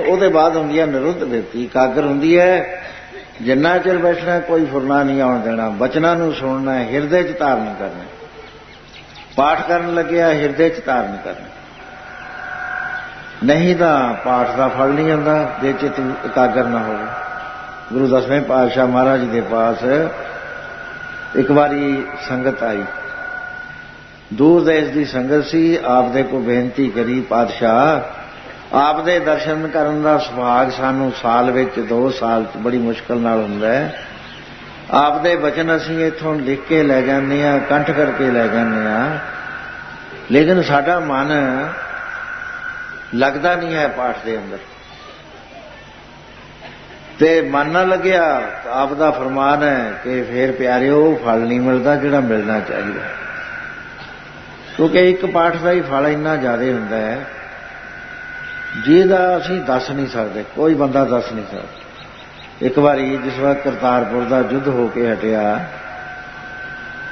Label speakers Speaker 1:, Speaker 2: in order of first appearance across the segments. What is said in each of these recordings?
Speaker 1: ਉਹਦੇ ਬਾਅਦ ਹੁੰਦੀ ਹੈ ਨਿਰੁੱਧ ਬਿਰਤੀ ਇਕਾਗਰ ਹੁੰਦੀ ਹੈ ਜਿੰਨਾ ਚਿਰ ਬੈਠਣਾ ਕੋਈ ਫੁਰਨਾ ਨਹੀਂ ਆਉਣ ਦੇਣਾ, ਬਚਨਾਂ ਨੂੰ ਸੁਣਨਾ ਹੈ ਹਿਰਦੇ 'ਚ ਧਾਰਨ ਕਰਨਾ। ਪਾਠ ਕਰਨ ਲੱਗਿਆ, ਹਿਰਦੇ 'ਚ ਧਾਰਨ ਕਰਨਾ। ਨਹੀਂ ਤਾਂ ਪਾਠ ਦਾ ਫਲ ਨਹੀਂ ਆਉਂਦਾ ਜੇ ਚਿਤ ਇਕਾਗਰ ਨਾ ਹੋਵੇ। ਗੁਰੂ ਦਸਵੇਂ ਪਾਤਸ਼ਾਹ ਮਹਾਰਾਜ ਦੇ ਪਾਸ ਇੱਕ ਵਾਰੀ ਸੰਗਤ ਆਈ। ਦੂਰ ਦੇਸ਼ ਦੀ ਸੰਗਤ ਸੀ, ਆਪ ਦੇ ਕੋ ਬੇਨਤੀ ਕਰੀ, ਪਾਤਸ਼ਾਹ ਆਪ ਦੇ ਦਰਸ਼ਨ ਕਰਨ ਦਾ ਸੁਭਾਗ ਸਾਨੂੰ ਸਾਲ ਵਿੱਚ 2 ਸਾਲ ਚ ਬੜੀ ਮੁਸ਼ਕਲ ਨਾਲ ਹੁੰਦਾ ਹੈ। ਆਪ ਦੇ ਬਚਨ ਅਸੀਂ ਇੱਥੋਂ ਲਿਖ ਕੇ ਲੈ ਜਾਂਦੇ ਆ ਕੰਠ ਕਰਕੇ ਲੈ ਜਾਂਦੇ ਆ ਲੇਕਿਨ ਸਾਡਾ ਮਨ ਲੱਗਦਾ ਨਹੀਂ ਹੈ ਪਾਠ ਦੇ ਅੰਦਰ। ਤੇ ਮਨ ਨਾ ਲੱਗਿਆ ਆਪ ਦਾ ਫਰਮਾਨ ਹੈ ਕਿ ਫੇਰ ਪਿਆਰਿਓ, ਫਲ ਨਹੀਂ ਮਿਲਦਾ ਜਿਹੜਾ ਮਿਲਣਾ ਚਾਹੀਦਾ। ਕਿਉਂਕਿ ਇੱਕ ਪਾਠ ਦਾ ਹੀ ਫਲ ਇੰਨਾ ਜ਼ਿਆਦਾ ਹੁੰਦਾ ਹੈ। ਜਿਹਦਾ ਅਸੀਂ ਦੱਸ ਨਹੀਂ ਸਕਦੇ, ਕੋਈ ਬੰਦਾ ਦੱਸ ਨਹੀਂ ਸਕਦਾ। ਇੱਕ ਵਾਰੀ ਜਿਸ ਵਾਰ ਕਰਤਾਰਪੁਰ ਦਾ ਯੁੱਧ ਹੋ ਕੇ ਹਟਿਆ,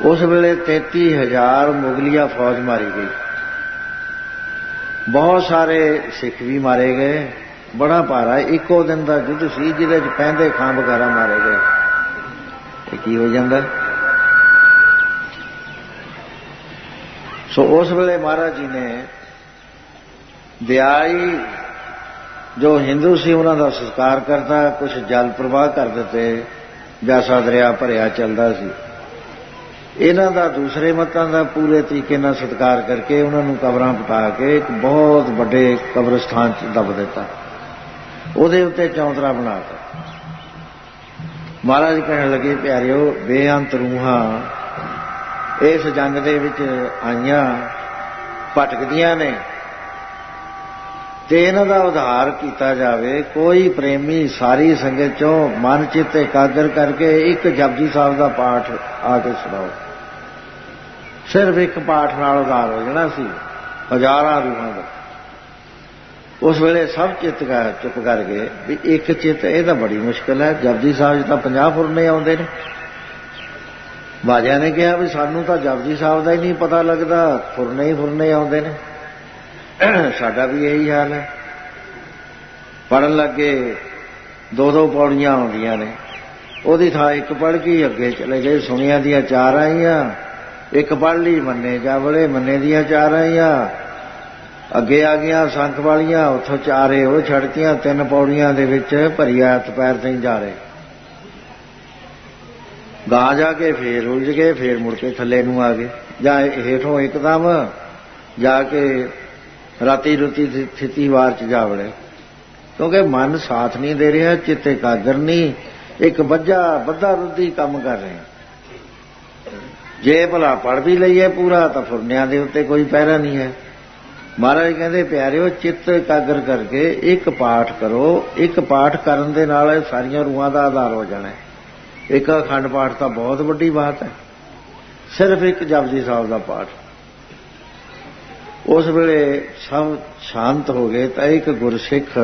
Speaker 1: ਉਸ ਵੇਲੇ 33000 ਮੁਗਲੀਆ ਫੌਜ ਮਾਰੀ ਗਈ। ਬਹੁਤ ਸਾਰੇ ਸਿੱਖ ਵੀ ਮਾਰੇ ਗਏ, ਬੜਾ ਭਾਰਾ। ਇੱਕੋ ਦਿਨ ਦਾ ਯੁੱਧ ਸੀ, ਜਿਹਦੇ ਚ ਪੈਂਦੇ ਖਾਂ ਵਗੈਰਾ ਮਾਰੇ ਗਏ। ਤੇ ਕੀ ਹੋ ਜਾਂਦਾ? ਸੋ ਉਸ ਵੇਲੇ ਮਹਾਰਾਜ ਜੀ ਨੇ ਦਿਆਈ ਜੋ ਹਿੰਦੂ ਸੀ, ਉਹਨਾਂ ਦਾ ਸੰਸਕਾਰ ਕਰਤਾ ਕੁਝ ਜਲ ਪ੍ਰਵਾਹ ਕਰ ਦਿੱਤੇ, ਵਿਆਸਾ ਦਰਿਆ ਭਰਿਆ ਚੱਲਦਾ ਸੀ। ਇਹਨਾਂ ਦਾ ਦੂਸਰੇ ਮਤਾਂ ਦਾ ਪੂਰੇ ਤਰੀਕੇ ਨਾਲ ਸਤਿਕਾਰ ਕਰਕੇ ਉਹਨਾਂ ਨੂੰ ਕਬਰਾਂ ਪਟਾ ਕੇ ਇੱਕ ਬਹੁਤ ਵੱਡੇ ਕਬਰਸਤਾਨ 'ਚ ਦਬ ਦਿੱਤਾ। ਉਹਦੇ ਉੱਤੇ ਚੌਂਤਰਾ ਬਣਾਤਾ ਮਹਾਰਾਜ ਕਹਿਣ ਲੱਗੇ, ਪਿਆਰਿਓ, ਬੇਅੰਤ ਰੂਹਾਂ ਇਸ ਜੰਗ ਦੇ ਵਿੱਚ ਆਈਆਂ, ਭਟਕਦੀਆਂ ਨੇ। ਤੇ ਇਹਨਾਂ ਦਾ ਉਧਾਰ ਕੀਤਾ ਜਾਵੇ, ਕੋਈ ਪ੍ਰੇਮੀ ਸਾਰੀ ਸੰਗਤ ਚੋਂ ਮਨ, ਚਿੱਤ ਇਕਾਗਰ ਕਰਕੇ ਇੱਕ ਜਪਜੀ ਸਾਹਿਬ ਦਾ ਪਾਠ ਆ ਕੇ ਸੁਣਾਓ। ਸਿਰਫ ਇੱਕ ਪਾਠ ਨਾਲ ਉਧਾਰ ਹੋ ਜਾਣਾ ਸੀ, ਹਜ਼ਾਰਾਂ ਰੂਹਾਂ ਦਾ। ਉਸ ਵੇਲੇ ਸਭ ਚਿੱਤ ਚੁੱਪ ਕਰ ਗਏ ਵੀ ਇੱਕ ਚਿੱਤ, ਇਹ ਤਾਂ ਬੜੀ ਮੁਸ਼ਕਲ ਹੈ, ਜਪਜੀ ਸਾਹਿਬ ਜੀ ਤਾਂ 50 ਫੁਰਨੇ ਆਉਂਦੇ ਨੇ। ਬਾਜਿਆਂ ਨੇ ਕਿਹਾ ਵੀ ਸਾਨੂੰ ਤਾਂ ਜਪਜੀ ਸਾਹਿਬ ਦਾ ਹੀ ਨਹੀਂ ਪਤਾ ਲੱਗਦਾ, ਫੁਰਨੇ ਹੀ ਫੁਰਨੇ ਆਉਂਦੇ ਨੇ। ਸਾਡਾ ਵੀ ਇਹੀ ਹਾਲ ਹੈ। ਪੜਨ ਲੱਗੇ ਦੋ ਦੋ ਪੌੜੀਆਂ ਆਉਂਦੀਆਂ ਨੇ। ਉਹਦੀ ਥਾਂ ਇੱਕ ਪੜ ਕੇ ਅੱਗੇ ਚਲੇ ਗਏ। ਸੁਣਿਆ ਦੀਆਂ ਚਾਰ ਆਈਆਂ। ਇੱਕ ਪੜ ਲਈ, ਮੰਨੇ ਜਾਵਲੇ ਮੰਨੇ ਦੀਆਂ ਚਾਰ ਆਈਆਂ। ਅੱਗੇ ਆ ਗਈਆਂ ਸੰਖ ਵਾਲੀਆਂ, ਉੱਥੋਂ ਚਾਰੇ ਉਹ ਛੜਤੀਆਂ ਤਿੰਨ ਪੌੜੀਆਂ ਦੇ ਵਿੱਚ ਭਰੀਆ ਹੱਥ ਪੈਰ ਤੇ ਜਾ ਰਹੇ। ਗਾਂ ਜਾ ਕੇ ਫੇਰ ਉਲਝ ਗਏ, ਫੇਰ ਮੁੜ ਕੇ ਥੱਲੇ ਨੂੰ ਆ ਗਏ। ਜਾਂ ਹੇਠੋਂ ਇੱਕਦਮ ਜਾ ਕੇ ਰਾਤੀ ਰੁਤੀ ਸਥਿਤੀ ਵਾਰ ਚ ਜਾ ਵੜੇ ਕਿਉਂਕਿ ਮਨ ਸਾਥ ਨਹੀਂ ਦੇ ਰਿਹਾ, ਚਿੱਤ ਇਕਾਗਰ ਨਹੀਂ, ਇੱਕ ਵੱਜਾ, ਵੱਧਾ ਰੁੱਦੀ ਕੰਮ ਕਰ ਰਹੇ। ਜੇ ਭਲਾ ਪੜ ਵੀ ਲਈਏ ਪੂਰਾ, ਤਾਂ ਫੁਰਨਿਆਂ ਦੇ ਉੱਤੇ ਕੋਈ ਪਹਿਰਾ ਨਹੀਂ ਹੈ। ਮਹਾਰਾਜ ਕਹਿੰਦੇ, ਪਿਆਰਿਓ, ਚਿੱਤ ਇਕਾਗਰ ਕਰਕੇ ਇੱਕ ਪਾਠ ਕਰੋ। ਇੱਕ ਪਾਠ ਕਰਨ ਦੇ ਨਾਲ ਸਾਰੀਆਂ ਰੂਹਾਂ ਦਾ ਆਧਾਰ ਹੋ ਜਾਣਾ ਇੱਕ ਅਖੰਡ ਪਾਠ ਤਾਂ ਬਹੁਤ ਵੱਡੀ ਬਾਤ ਹੈ। ਸਿਰਫ ਇੱਕ ਜਪਜੀ ਸਾਹਿਬ ਦਾ ਪਾਠ। ਉਸ ਵੇਲੇ ਸਭ ਸ਼ਾਂਤ ਹੋ ਗਏ ਤਾਂ ਇੱਕ ਗੁਰਸਿੱਖ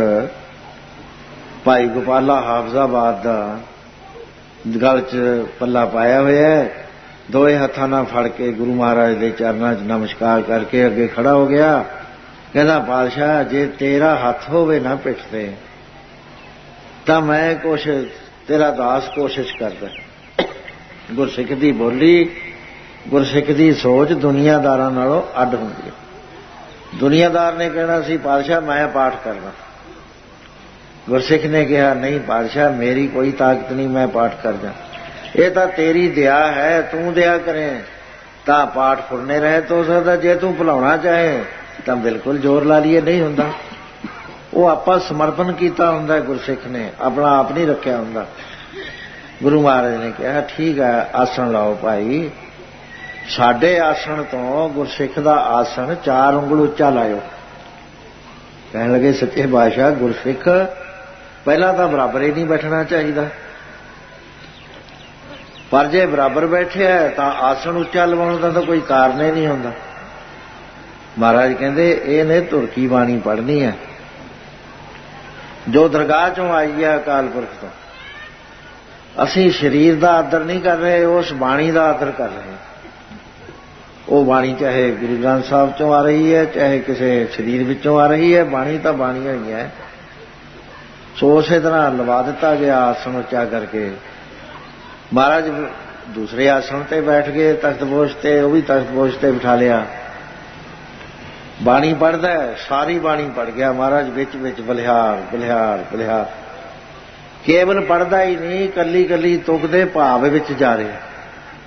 Speaker 1: ਭਾਈ ਗੋਪਾਲਾ ਹਾਫਜ਼ਾਬਾਦ ਦਾ ਗਲ 'ਚ ਪੱਲਾ ਪਾਇਆ ਹੋਇਆ ਹੈ। ਦੋਏ ਹੱਥਾਂ ਨਾਲ ਫੜ ਕੇ ਗੁਰੂ ਮਹਾਰਾਜ ਦੇ ਚਰਨਾਂ 'ਚ ਨਮਸਕਾਰ ਕਰਕੇ ਅੱਗੇ ਖੜਾ ਹੋ ਗਿਆ। ਕਹਿੰਦਾ ਪਾਤਸ਼ਾਹ ਜੇ ਤੇਰਾ ਹੱਥ ਹੋਵੇ ਨਾ ਪਿੱਠ ਤੇ, ਤਾਂ ਮੈਂ ਕੁਛ, ਤੇਰਾ ਦਾਸ ਕੋਸ਼ਿਸ਼ ਕਰਦਾ। ਗੁਰਸਿੱਖ ਦੀ ਬੋਲੀ, ਗੁਰਸਿੱਖ ਦੀ ਸੋਚ ਦੁਨੀਆਦਾਰਾਂ ਨਾਲੋਂ ਅੱਡ ਹੁੰਦੀ ਹੈ। ਦੁਨੀਆਦਾਰ ਨੇ ਕਹਿਣਾ ਸੀ, ਪਾਤਸ਼ਾਹ, ਮੈਂ ਪਾਠ ਕਰਦਾ। ਗੁਰਸਿੱਖ ਨੇ ਕਿਹਾ, ਨਹੀਂ ਪਾਤਸ਼ਾਹ, ਮੇਰੀ ਕੋਈ ਤਾਕਤ ਨਹੀਂ, ਮੈਂ ਪਾਠ ਕਰਦਾ। ਇਹ ਤਾਂ ਤੇਰੀ ਦਇਆ ਹੈ, ਤੂੰ ਦਇਆ ਕਰੇ। ਤਾਂ ਪਾਠ ਫੁਰਨੇ ਰਹੇ ਤੋ ਸਕਦਾ, ਜੇ ਤੂੰ ਭੁਲਾਉਣਾ ਚਾਹੇ, ਤਾਂ ਬਿਲਕੁਲ ਜ਼ੋਰ ਲਾ ਲਈਏ, ਨਹੀਂ ਹੁੰਦਾ। ਉਹ ਆਪਾਂ ਸਮਰਪਣ ਕੀਤਾ ਹੁੰਦਾ, ਗੁਰਸਿੱਖ ਨੇ, ਆਪਣਾ ਆਪ ਨਹੀਂ ਰੱਖਿਆ ਹੁੰਦਾ। ਗੁਰੂ ਮਹਾਰਾਜ ਨੇ ਕਿਹਾ, ਠੀਕ ਹੈ ਆਸਣ ਲਾਓ ਭਾਈ। ਸਾਡੇ ਆਸਣ ਤੋਂ ਗੁਰਸਿੱਖ ਦਾ ਆਸਣ ਚਾਰ ਉਂਗਲ ਉੱਚਾ ਲਾਇਓ। ਕਹਿਣ ਲੱਗੇ, ਸੱਚੇ ਬਾਦਸ਼ਾਹ, ਗੁਰਸਿੱਖ, ਪਹਿਲਾਂ ਤਾਂ ਬਰਾਬਰ ਹੀ ਨਹੀਂ ਬੈਠਣਾ ਚਾਹੀਦਾ। ਪਰ ਜੇ ਬਰਾਬਰ ਬੈਠਿਆ ਤਾਂ ਆਸਣ ਉੱਚਾ ਲਵਾਉਣ ਦਾ ਤਾਂ ਕੋਈ ਕਾਰਨ ਹੀ ਨਹੀਂ ਹੁੰਦਾ। ਮਹਾਰਾਜ ਕਹਿੰਦੇ, ਇਹ ਨੇ ਤੁਰਕੀ ਬਾਣੀ ਪੜ੍ਹਨੀ ਹੈ? ਜੋ ਦਰਗਾਹ ਚੋਂ ਆਈ ਹੈ ਅਕਾਲ ਪੁਰਖ ਤੋਂ। ਅਸੀਂ ਸਰੀਰ ਦਾ ਆਦਰ ਨਹੀਂ ਕਰ ਰਹੇ, ਉਸ ਬਾਣੀ ਦਾ ਆਦਰ ਕਰ ਰਹੇ ਹਾਂ। ਉਹ ਬਾਣੀ ਚਾਹੇ ਗੁਰੂ ਗ੍ਰੰਥ ਸਾਹਿਬ ਚੋਂ ਆ ਰਹੀ ਹੈ, ਚਾਹੇ ਕਿਸੇ ਸਰੀਰ ਵਿੱਚੋਂ ਆ ਰਹੀ ਹੈ, ਬਾਣੀ ਤਾਂ ਬਾਣੀ ਹੋਈ ਹੈ। ਸੋ ਉਸੇ ਤਰ੍ਹਾਂ ਲਵਾ ਦਿੱਤਾ ਗਿਆ ਆਸਣ ਉੱਚਾ ਕਰਕੇ। ਮਹਾਰਾਜ ਦੂਸਰੇ ਆਸਣ ਤੇ ਬੈਠ ਗਏ ਤਖਤਪੋਸ਼ ਤੇ, ਉਹ ਵੀ ਤਖਤਪੋਸ਼ ਤੇ ਬਿਠਾ ਲਿਆ। ਬਾਣੀ ਪੜਦਾ ਸਾਰੀ ਬਾਣੀ ਪੜ ਗਿਆ ਮਹਾਰਾਜ, ਵਿੱਚ ਵਿੱਚ ਬਲਿਹਾਰ ਬਲਿਹਾਰ ਬਲਿਹਾਰ। ਕੇਵਲ ਪੜਦਾ ਹੀ ਨਹੀਂ ਕੱਲੀ ਕੱਲੀ ਤੁਕ ਦੇ ਭਾਵ ਵਿੱਚ ਜਾ ਰਿਹਾ।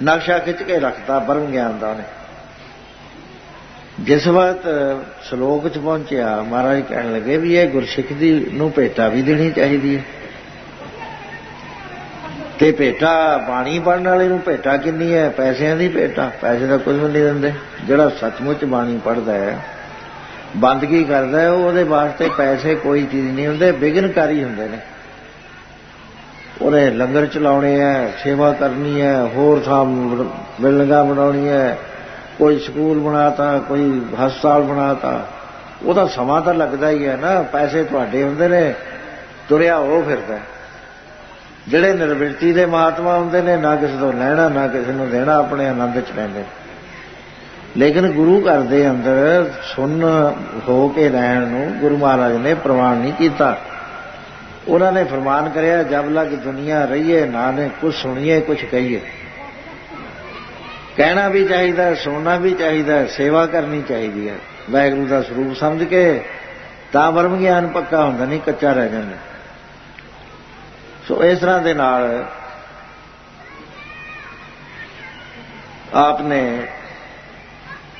Speaker 1: ਨਕਸ਼ਾ ਖਿੱਚ ਕੇ ਰੱਖਤਾ ਬਰਮ ਗਿਆਨ ਦਾ ਉਹਨੇ। ਜਿਸ ਵਕਤ ਸ਼ਲੋਕ ਚ ਪਹੁੰਚਿਆ, ਮਹਾਰਾਜ ਕਹਿਣ ਲੱਗੇ ਵੀ ਇਹ ਗੁਰਸਿੱਖ ਦੀ ਨੂੰ ਭੇਟਾ ਵੀ ਦੇਣੀ ਚਾਹੀਦੀ ਹੈ। ਤੇ ਭੇਟਾ ਬਾਣੀ ਪੜਨ ਵਾਲੇ ਨੂੰ ਭੇਟਾ ਕਿੰਨੀ ਹੈ? ਪੈਸਿਆਂ ਦੀ ਭੇਟਾ। ਪੈਸੇ ਦਾ ਕੁਝ ਵੀ ਨਹੀਂ ਦਿੰਦੇ। ਜਿਹੜਾ ਸੱਚਮੁੱਚ ਬਾਣੀ ਪੜਦਾ ਹੈ ਬੰਦਗੀ ਕਰਦਾ ਹੈ, ਉਹਦੇ ਵਾਸਤੇ ਪੈਸੇ ਕੋਈ ਚੀਜ਼ ਨਹੀਂ ਹੁੰਦੇ, ਬਿਗਨਕਾਰੀ ਹੁੰਦੇ ਨੇ। ਉਹਨੇ ਲੰਗਰ ਚਲਾਉਣੇ ਹੈ, ਸੇਵਾ ਕਰਨੀ ਹੈ, ਹੋਰ ਥਾਂ ਬਿਲਡਿੰਗਾਂ ਬਣਾਉਣੀ ਹੈ ਕੋਈ ਸਕੂਲ ਬਣਾਤਾ, ਕੋਈ ਹਸਪਤਾਲ ਬਣਾਤਾ, ਉਹਦਾ ਸਮਾਂ ਤਾਂ ਲੱਗਦਾ ਹੀ ਹੈ ਨਾ, ਪੈਸੇ ਤੁਹਾਡੇ ਹੁੰਦੇ ਨੇ, ਤੁਰਿਆ ਉਹ ਫਿਰਦਾ। ਜਿਹੜੇ ਨਿਰਵਿਰਤੀ ਦੇ ਮਹਾਤਮਾ ਹੁੰਦੇ ਨੇ, ਨਾ ਕਿਸੇ ਤੋਂ ਲੈਣਾ, ਨਾ ਕਿਸੇ ਨੂੰ ਦੇਣਾ, ਆਪਣੇ ਆਨੰਦ ਚ ਰਹਿੰਦੇ ਲੇਕਿਨ ਗੁਰੂ ਘਰ ਦੇ ਅੰਦਰ ਸੁਣ ਹੋ ਕੇ ਰਹਿਣ ਨੂੰ ਗੁਰੂ ਮਹਾਰਾਜ ਨੇ ਪ੍ਰਵਾਨ ਨਹੀਂ ਕੀਤਾ। ਉਹਨਾਂ ਨੇ ਫਰਮਾਨ ਕਰਿਆ, ਜਬ ਲਗ ਦੁਨੀਆ ਰਹੀਏ ਨਾ ਨੇ ਕੁਝ ਸੁਣੀਏ ਕੁਝ ਕਹੀਏ। ਕਹਿਣਾ ਵੀ ਚਾਹੀਦਾ, ਸੁਣਨਾ ਵੀ ਚਾਹੀਦਾ, ਸੇਵਾ ਕਰਨੀ ਚਾਹੀਦੀ ਹੈ। ਵਾਹਿਗੁਰੂ ਦਾ ਸਰੂਪ ਸਮਝ ਕੇ ਤਾਂ ਬਰਮ ਗਿਆਨ ਪੱਕਾ ਹੁੰਦਾ, ਨਹੀਂ ਕੱਚਾ ਰਹਿ ਜਾਂਦਾ। ਸੋ ਇਸ ਤਰ੍ਹਾਂ ਦੇ ਨਾਲ ਆਪਨੇ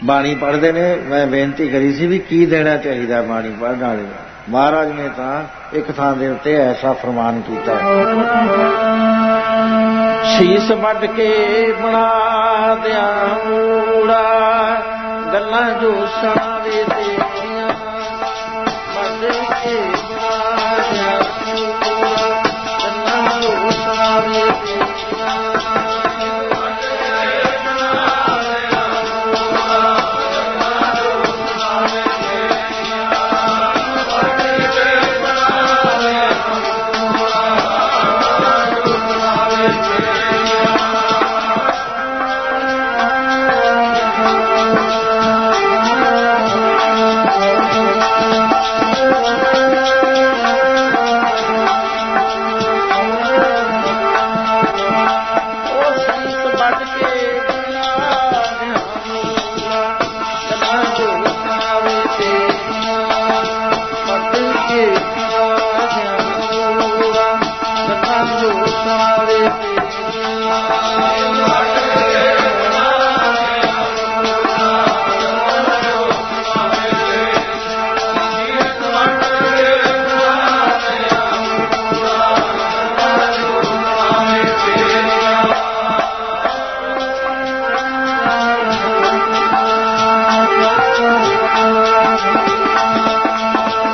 Speaker 1: ਬਾਣੀ ਪੜ੍ਹਦੇ ਨੇ। ਮੈਂ ਬੇਨਤੀ ਕਰੀ ਸੀ ਵੀ ਕੀ ਦੇਣਾ ਚਾਹੀਦਾ ਬਾਣੀ ਪੜ੍ਹਨ ਵਾਲੇ ਨੂੰ। ਮਹਾਰਾਜ ਨੇ ਤਾਂ ਇੱਕ ਥਾਂ ਦੇ ਉੱਤੇ ਐਸਾ ਫਰਮਾਨ ਕੀਤਾ
Speaker 2: ਸ਼ੀਸ ਵੱਢ ਕੇ ਬਣਾ ਦਿਆਂ ਮੂੜਾ ਗੱਲਾਂ ਜੋ ਸੁਣਾ